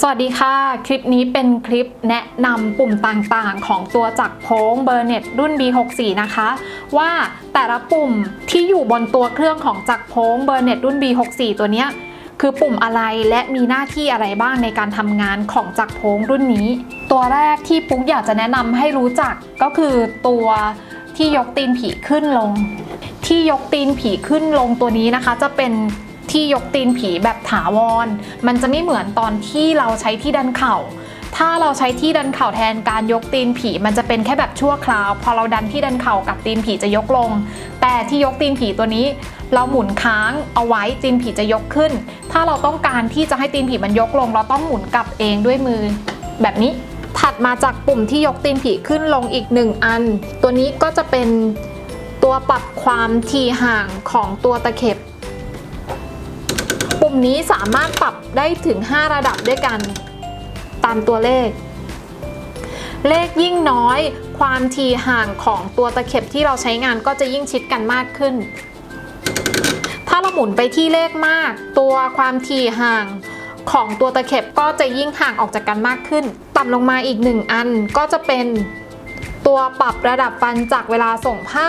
สวัสดีค่ะ คลิปนี้เป็นคลิปแนะนำปุ่มต่างๆ ของตัวจักรโพ้งเบอร์เน็ตรุ่น B64 นะคะ ว่าแต่ละปุ่มที่อยู่บนตัวเครื่องของจักรโพ้งเบอร์เน็ตรุ่น B64 ตัวเนี้ยคือปุ่มอะไรและมีหน้าที่อะไรบ้างในการทำงานของจักรโพ้งรุ่นนี้ ตัวแรกที่ปุ๊กอยากจะแนะนำให้รู้จักก็คือตัวที่ยกตีนผีขึ้นลง ที่ยกตีนผีขึ้นลงตัวนี้นะคะ จะเป็น ที่ยกตีนผีแบบถาวร มันจะไม่เหมือนตอนที่เราใช้ที่ดันเข่า ถ้าเราใช้ที่ดันเข่าแทนการยกตีนผี มันจะเป็นแค่แบบชั่วคราว พอเราดันที่ดันเข่ากับตีนผีจะยกลง แต่ที่ยกตีนผีตัวนี้เราหมุนค้างเอาไว้ตีนผีจะยกขึ้น ถ้าเราต้องการที่จะให้ตีนผีมันยกลง เราต้องหมุนกลับเองด้วยมือ แบบนี้ถัดมาจากปุ่มที่ยกตีนผีขึ้นลงอีกหนึ่งอัน ตัวนี้ก็จะเป็นตัวปรับความถี่ห่างของตัวตะเข็บ มนี้สามารถปรับได้ถึง 5 ระดับด้วยกัน ตามตัวเลข เลขยิ่งน้อย ความถี่ห่างของตัวตะเข็บที่เราใช้งานก็จะยิ่งชิดกันมากขึ้น ถ้าเราหมุนไปที่เลขมาก ตัวความถี่ห่างของตัวตะเข็บก็จะยิ่งห่างออกจากกันมากขึ้น ต่ำลงมาอีกหนึ่งอันก็จะเป็นตัวปรับระดับฟันจากเวลาส่งผ้า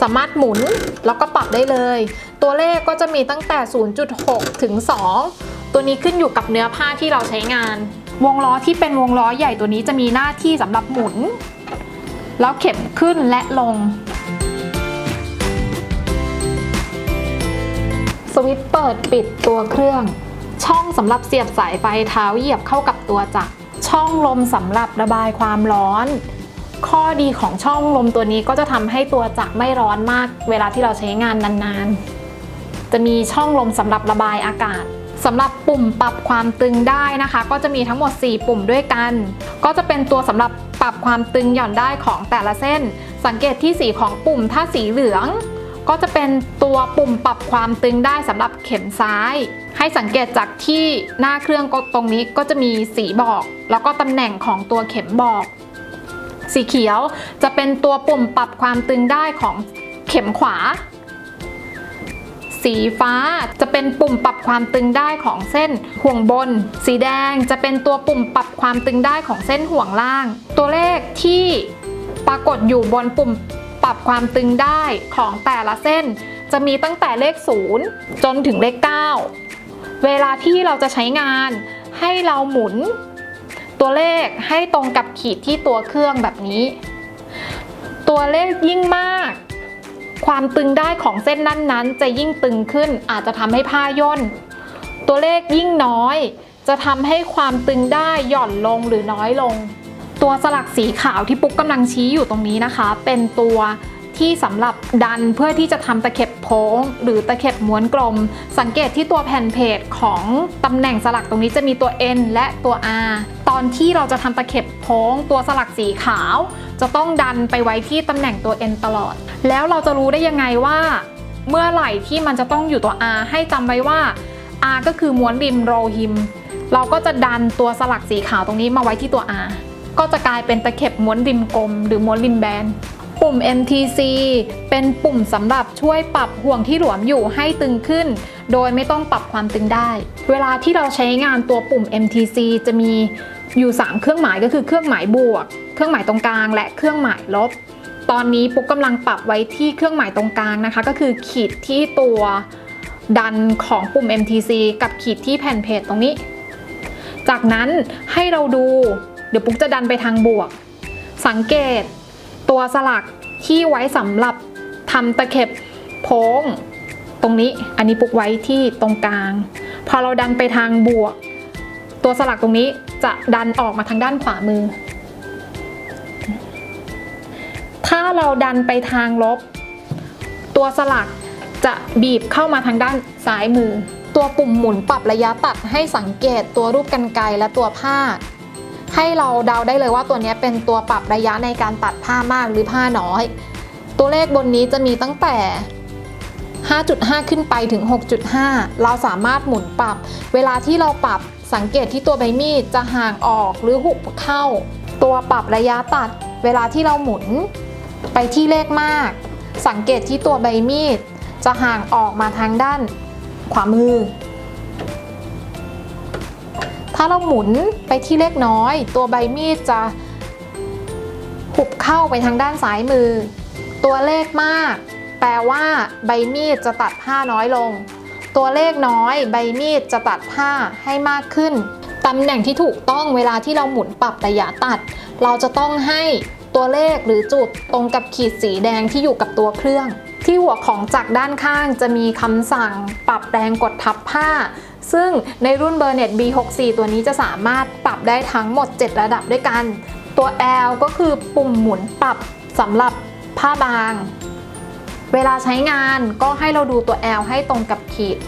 สามารถหมุนแล้วก็ปรับได้เลย ตัวเลขก็จะมีตั้งแต่ 0.6 ถึง 2 ตัวนี้ขึ้นอยู่กับเนื้อผ้าที่เราใช้งาน วงล้อที่เป็นวงล้อใหญ่ตัวนี้จะมีหน้าที่สำหรับหมุน แล้วเข็มขึ้นและลง สวิตช์เปิดปิดตัวเครื่อง ช่องสำหรับเสียบสายไฟเท้าเหยียบเข้ากับตัวจักรช่องลมสำหรับระบายความร้อน ข้อดีของช่องลมตัวนี้ก็จะทำให้ตัวจักรไม่ร้อนมาก เวลาที่เราใช้งานนานๆ จะมีช่องลมสำหรับระบายอากาศสำหรับปุ่มปรับความตึงได้นะคะ ก็จะมีทั้งหมด 4 ปุ่มด้วยกัน ก็จะเป็นตัวสำหรับปรับความตึงหย่อนได้ของแต่ละเส้น สังเกตที่สีของปุ่มถ้าสีเหลือง ก็จะเป็นตัวปุ่มปรับความตึงได้สำหรับเข็มซ้าย ให้สังเกตจากที่หน้าเครื่องตรงนี้ก็จะมีสีบอก แล้วก็ตำแหน่งของตัวเข็มบอก สีเขียวจะเป็นตัวปุ่มปรับความตึงได้ของเข็มขวา สีฟ้าจะเป็นปุ่มปรับความตึงได้ของเส้นห่วงบน สีแดงจะเป็นตัวปุ่มปรับความตึงได้ของเส้นห่วงล่าง ตัวเลขที่ปรากฏอยู่บนปุ่มปรับความตึงได้ของแต่ละเส้น จะมีตั้งแต่เลข 0 จนถึงเลข 9 เวลาที่เราจะใช้งานให้เราหมุน ตัวเลขให้ตรงกับขีดที่ตัวเครื่องแบบนี้ ตัวเลขยิ่งมาก ความตึงได้ของเส้นนั้นๆ จะยิ่งตึงขึ้นอาจจะทำให้ผ้าย่น ตัวเลขยิ่งน้อย จะทำให้ความตึงได้หย่อนลงหรือน้อยลง ตัวสลักสีขาวที่ปุ๊กกำลังชี้อยู่ตรงนี้นะคะ เป็นตัว ที่สำหรับดันเพื่อที่จะทำตะเข็บโค้ง หรือตะเข็บม้วนกลม สังเกตที่ตัวแผ่นเพจของตำแหน่งสลักตรงนี้จะมีตัว N และตัว R ตอนที่เราจะทำตะเข็บโค้ง ตัวสลักสีขาว จะต้องดันไปไว้ที่ตำแหน่งตัว N ตลอด แล้วเราจะรู้ได้ยังไงว่า เมื่อไหร่ที่มันจะต้องอยู่ตัว R ให้จำไว้ว่า R ก็คือม้วนริมโรฮิม เราก็จะดันตัวสลักสีขาวตรงนี้มาไว้ที่ตัว R ก็จะกลายเป็นตะเข็บม้วนริมกลม หรือม้วนริมแบน ปุ่ม MTC เป็นปุ่มสำหรับช่วยปรับห่วงที่หลวมอยู่ให้ตึงขึ้น โดยไม่ต้องปรับความตึงได้ เวลาที่เราใช้งานตัวปุ่ม MTC จะมีอยู่ 3 เครื่องหมายก็คือเครื่องหมายบวก เครื่องหมายตรงกลาง และเครื่องหมายลบ ตอนนี้ปุ๊กกำลังปรับไว้ที่เครื่องหมายตรงกลางนะคะ ก็คือขีดที่ตัวดันของปุ่ม MTC กับขีดที่แผ่นเพจตรงนี้ จากนั้นให้เราดู เดี๋ยวปุ๊กจะดันไปทางบวก สังเกต ตัวสลักที่ไว้สำหรับทำตะเข็บโพ้งตรงนี้อันนี้ปุกไว้ที่ตรงกลาง พอเราดันไปทางบวก ตัวสลักตรงนี้จะดันออกมาทางด้านขวามือ ถ้าเราดันไปทางลบ ตัวสลักจะบีบเข้ามาทางด้านซ้ายมือ ตัวปุ่มหมุนปรับระยะตัดให้สังเกตตัวรูปกันไกรและตัวผ้า ให้เราเดาได้เลยว่าตัวนี้เป็นตัวปรับระยะในการตัดผ้ามากหรือผ้าน้อย ตัวเลขบนนี้จะมีตั้งแต่ 5.5 ขึ้นไปถึง 6.5 เราสามารถหมุนปรับ เวลาที่เราปรับสังเกตที่ตัวใบมีดจะห่างออกหรือหุบเข้า ตัวปรับระยะตัด เวลาที่เราหมุนไปที่เลขมาก สังเกตที่ตัวใบมีดจะห่างออกมาทางด้านขวามือ ถ้าเราหมุนไปที่เลขน้อย ตัวใบมีดจะหุบเข้าไปทางด้านซ้ายมือ ตัวเลขมาก แปลว่าใบมีดจะตัดผ้าน้อยลง ตัวเลขน้อย ใบมีดจะตัดผ้าให้มากขึ้นตำแหน่งที่ถูกต้องเวลาที่เราหมุนปรับระยะตัด เราจะต้องให้ตัวเลขหรือจุดตรงกับขีดสีแดงที่อยู่กับตัวเครื่อง ที่หัวของจักรด้านข้างจะมีคำสั่งปรับแรงกดทับผ้า ซึ่งในรุ่น b e r n e t B64 ตัวนี้จะสามารถปรับได้ทั้งหมด 7 ระดับด้วยกัน ตัว L ก็คือปุ่มหมุนปรับสำหรับผ้าบาง เวลาใช้งานก็ให้เราดูตัว L ให้ตรงกับขีด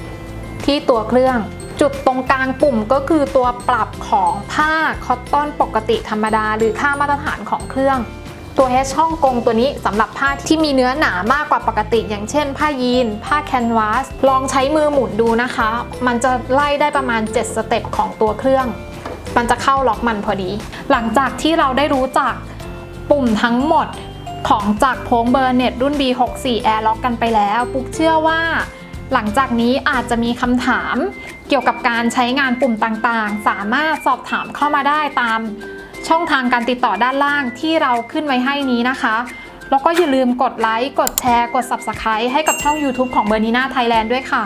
ที่ตัวเครื่อง จุดตรงกลางปุ่มก็คือตัวปรับของผ้าคอตตอนปกติธรรมดา หรือค่ามาตรฐานของเครื่อง ตัว H ช่องกงตัวนี้สำหรับผ้าที่มีเนื้อหนามากกว่าปกติ อย่างเช่น ผ้ายีน ผ้าแคนวาส ลองใช้มือหมุนดูนะคะ มันจะไล่ได้ประมาณ 7 สเต็ปของตัวเครื่อง มันจะเข้าล็อกมันพอดี หลังจากที่เราได้รู้จักปุ่มทั้งหมดของจากโพงเบอร์เน็ตรุ่น B64 Air Lock กันไปแล้ว ปุ๊กเชื่อว่า หลังจากนี้อาจจะมีคำถามเกี่ยวกับการใช้งานปุ่มต่างๆ สามารถสอบถามเข้ามาได้ตาม ช่องทางการติดต่อด้านล่างที่เราขึ้นไว้ให้นี้นะคะ แล้วก็อย่าลืมกดไลค์ กดแชร์ กด Subscribe ให้กับช่อง YouTube ของเบอร์นีนาไทยแลนด์ด้วยค่ะ